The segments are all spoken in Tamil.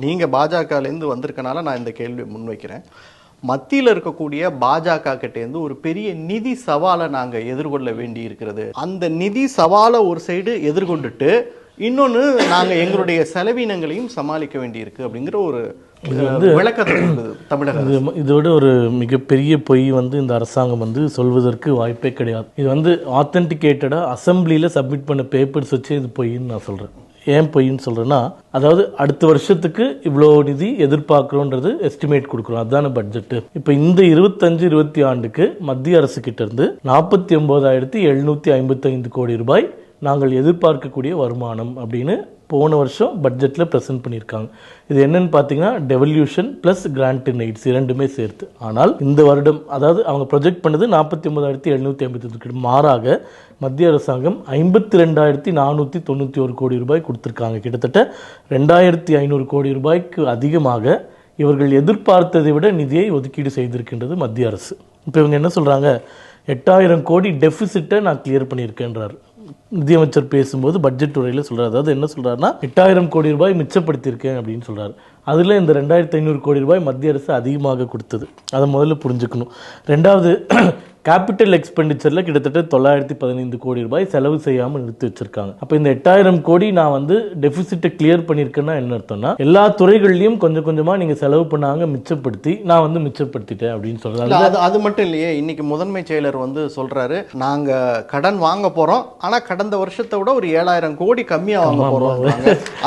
நீங்கள் பாஜகலேருந்து வந்திருக்கனால நான் இந்த கேள்வியை முன்வைக்கிறேன். மத்தியில் இருக்கக்கூடிய பாஜக கிட்டேருந்து ஒரு பெரிய நிதி சவாலை நாங்கள் எதிர்கொள்ள வேண்டி இருக்கிறது அந்த நிதி சவாலை ஒரு சைடு எதிர்கொண்டுட்டு இன்னொன்று நாங்கள் எங்களுடைய செலவினங்களையும் சமாளிக்க வேண்டியிருக்கு அப்படிங்கிற ஒரு அஹ், விளக்கத்தை கொடுக்குது தமிழக அரசு. இது இதோட ஒரு மிகப்பெரிய பொய் வந்து இந்த அரசாங்கம் வந்து சொல்வதற்கு வாய்ப்பே கிடையாது. இது வந்து ஆத்தென்டிகேட்டடாக அசம்பிளியில் சப்மிட் பண்ண பேப்பர்ஸ் வச்சு இது பொய்ன்னு நான் சொல்கிறேன் ஏன் பொய்ன்னு சொல்கிறேன்னா அதாவது அடுத்த வருஷத்துக்கு இவ்வளோ நிதி எதிர்பார்க்குறோன்றது எஸ்டிமேட் கொடுக்குறோம். அதுதானே பட்ஜெட்டு இப்போ இந்த இருபத்தஞ்சு இருபத்தி ஆண்டுக்கு மத்திய அரசு கிட்டேருந்து நாற்பத்தி ஒம்போதாயிரத்தி எழுநூற்றி ஐம்பத்தைந்து கோடி ரூபாய் நாங்கள் எதிர்பார்க்கக்கூடிய வருமானம் அப்படின்னு போன வருஷம் பட்ஜெட்டில் ப்ரெசென்ட் பண்ணியிருக்காங்க. இது என்னென்னு பார்த்தீங்கன்னா டெவல்யூஷன் ப்ளஸ் கிராண்ட் நைட்ஸ் இரண்டுமே சேர்த்து. ஆனால் இந்த வருடம் அதாவது அவங்க ப்ரொஜெக்ட் பண்ணது நாற்பத்தி ஒன்பதாயிரத்தி எழுநூற்றி ஐம்பத்தி மாறாக மத்திய அரசாங்கம் ஐம்பத்தி ரெண்டாயிரத்தி நானூற்றி தொண்ணூற்றி ஒரு கோடி ரூபாய் கொடுத்துருக்காங்க. கிட்டத்தட்ட ரெண்டாயிரத்தி ஐநூறு கோடி ரூபாய்க்கு அதிகமாக இவர்கள் எதிர்பார்த்ததை விட நிதியை ஒதுக்கீடு செய்திருக்கின்றது மத்திய அரசு. இப்போ இவங்க என்ன சொல்கிறாங்க எட்டாயிரம் கோடி டெஃபிசிட்டை நான் கிளியர் பண்ணியிருக்கேன்றார். நிதியமைச்சர் பேசும்போது பட்ஜெட் உரையில் சொல்கிறார் அதாவது என்ன சொல்றாருன்னா எட்டாயிரம் கோடி ரூபாய் மிச்சப்படுத்தியிருக்கேன் அப்படின்னு சொல்கிறார் அதில் இந்த ரெண்டாயிரத்தி ஐநூறு கோடி ரூபாய் மத்திய அரசு அதிகமாக கொடுத்தது. அதை முதல்ல புரிஞ்சுக்கணும். ரெண்டாவது கேபிட்டல் எக்ஸ்பெண்டிச்சரில் கிட்டத்தட்ட தொள்ளாயிரத்தி பதினைந்து கோடி ரூபாய் செலவு செய்யாமல் நிறுத்தி வச்சிருக்காங்க. அப்போ இந்த எட்டாயிரம் கோடி நான் வந்து டெபிசிட்டை கிளியர் பண்ணியிருக்கேன்னா என்ன அர்த்தம்னா எல்லா துறைகள்லையும் கொஞ்சம் கொஞ்சமாக நீங்கள் செலவு பண்ணாங்க மிச்சப்படுத்தி நான் வந்து மிச்சப்படுத்திட்டேன் அப்படின்னு இல்ல, அது அது மட்டும் இல்லையே இன்னைக்கு முதன்மை செயலர் வந்து சொல்றாரு நாங்க கடன் வாங்க போறோம் ஆனா கடந்த வருஷத்தை விட ஒரு ஏழாயிரம் கோடி கம்மியா வாங்க போறோம்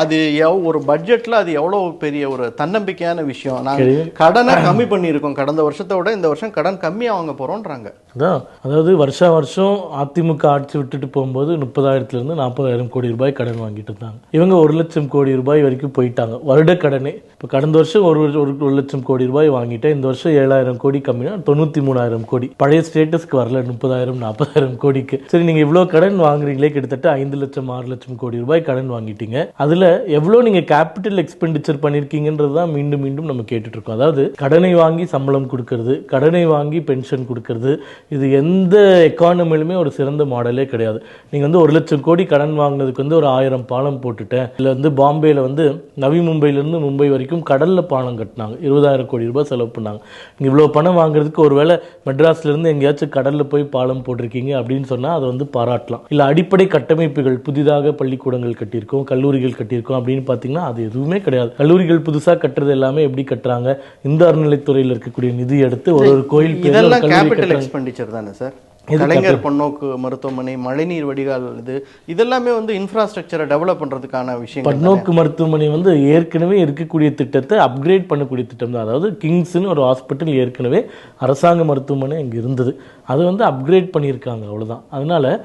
அது எவ் ஒரு பட்ஜெட்ல அது எவ்வளவு பெரிய ஒரு தன்னம்பிக்கையான விஷயம். நாங்க கடனை கம்மி பண்ணியிருக்கோம். கடந்த வருஷத்தை விட இந்த வருஷம் கடன் கம்மியா வாங்க போறோம்ன்றாங்க அதான். அதாவது வருஷா வருஷம் அதிமுக ஆட்சி விட்டுட்டு போகும்போது முப்பதாயிரத்துலேருந்து நாற்பதாயிரம் கோடி ரூபாய் கடன் வாங்கிட்டு இருந்தாங்க. இவங்க ஒரு லட்சம் கோடி ரூபாய் வரைக்கும் போயிட்டாங்க. வருட கடனே. இப்போ கடந்த வருஷம் ஒரு ஒரு லட்சம் கோடி ரூபாய் வாங்கிட்டேன். இந்த வருஷம் ஏழாயிரம் கோடி கம்மினா தொண்ணூற்றி மூணாயிரம் கோடி. பழைய ஸ்டேட்டஸ்க்கு வரல. முப்பதாயிரம் நாற்பதாயிரம் கோடிக்கு. சரி நீங்கள் இவ்வளோ கடன் வாங்குறீங்களே. கிட்டத்தட்ட ஐந்து லட்சம் ஆறு லட்சம் கோடி ரூபாய் கடன் வாங்கிட்டீங்க. அதில் எவ்வளோ நீங்கள் கேபிட்டல் எக்ஸ்பெண்டிச்சர் பண்ணியிருக்கீங்கன்றது தான் மீண்டும் மீண்டும் நம்ம கேட்டுட்டு இருக்கோம் அதாவது கடனை வாங்கி சம்பளம் கொடுக்கறது கடனை வாங்கி பென்ஷன் கொடுக்கறது இது எந்த எக்கானமிலுமே ஒரு சிறந்த மாடலே கிடையாது. நீங்கள் வந்து ஒரு லட்சம் கோடி கடன் வாங்கினதுக்கு வந்து ஒரு ஆயிரம் பாலம் போட்டுட்டேன். இல்லை வந்து பாம்பேயில் வந்து நவி மும்பையிலேருந்து மும்பை வரைக்கும் கடலில் பாலம் கட்டினாங்க. இருபதாயிரம் கோடி ரூபாய் செலவு பண்ணாங்க. நீங்கள் இவ்வளோ பணம் வாங்குறதுக்கு ஒருவேளை மெட்ராஸ்லேருந்து எங்கேயாச்சும் கடலில் போய் பாலம் போட்டிருக்கீங்க அப்படின்னு சொன்னால் அதை வந்து பாராட்டலாம். இல்லை அடிப்படை கட்டமைப்புகள் புதிதாக பள்ளிக்கூடங்கள் கட்டியிருக்கோம் கல்லூரிகள் கட்டியிருக்கோம் அப்படின்னு பார்த்தீங்கன்னா அது எதுவுமே கிடையாது. கல்லூரிகள் புதுசாக கட்டுறது எல்லாமே எப்படி கட்டுறாங்க? இந்த அறநிலைத்துறையில் இருக்கக்கூடிய நிதி எடுத்து ஒரு ஒரு கோயில் இதெல்லாம் கேபிட்டல் எக்ஸ்பெண்டிச்சர் தானே சார்? கலைஞர் பன்னோக்கு மருத்துவமனை மழைநீர் வடிகால் இது இதெல்லாமே வந்து இன்ஃப்ராஸ்ட்ரக்சரை டெவலப் பண்றதுக்கான விஷயங்கள் தானே. பன்னோக்கு மருத்துவமனை வந்து ஏற்கனவே இருக்கக்கூடிய திட்டத்தை அப்கிரேட் பண்ணக்கூடிய திட்டம் தான். அதாவது கிங்ஸ்னு ஒரு ஹாஸ்பிட்டல் ஏற்கனவே அரசாங்க மருத்துவமனை இங்கே இருந்தது. அதை வந்து அப்கிரேட் பண்ணியிருக்காங்க அவ்வளவுதான். அதனால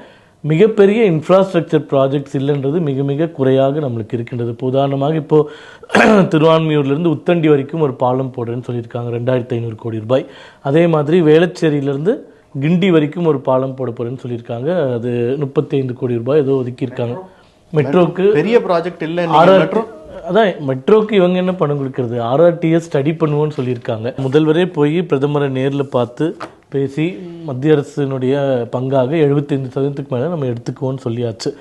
மிகப்பெரிய இன்ஃப்ராஸ்ட்ரக்சர் ப்ராஜெக்ட்ஸ் இல்லைன்றது மிக மிக குறையாக நம்மளுக்கு இருக்கின்றது. இப்போ உதாரணமாக இப்போ திருவான்மியூர்லேருந்து உத்தண்டி வரைக்கும் ஒரு பாலம் போடுறேன்னு சொல்லியிருக்காங்க ரெண்டாயிரத்தி ஐநூறு கோடி ரூபாய். அதே மாதிரி வேளச்சேரியிலேருந்து கிண்டி வரைக்கும் ஒரு பாலம் போட போறேன்னு சொல்லியிருக்காங்க. அது முப்பத்தி ஐந்து கோடி ரூபாய் ஏதோ ஒதுக்கியிருக்காங்க. மெட்ரோக்கு பெரிய ப்ராஜெக்ட் இல்லை ஆர்ஆர் அதான் மெட்ரோக்கு இவங்க என்ன பணம் கொடுக்கறது? ஆர்ஆர்டிஎஸ் ஸ்டடி பண்ணுவோம்னு சொல்லியிருக்காங்க. முதல்வரே போய் பிரதமரை நேரில் பார்த்து பேசி மத்திய அரசினுடைய பங்காக எழுபத்தைந்து சதவீதத்துக்கு மேலே நம்ம எடுத்துக்குவோம்னு சொல்லியாச்சு.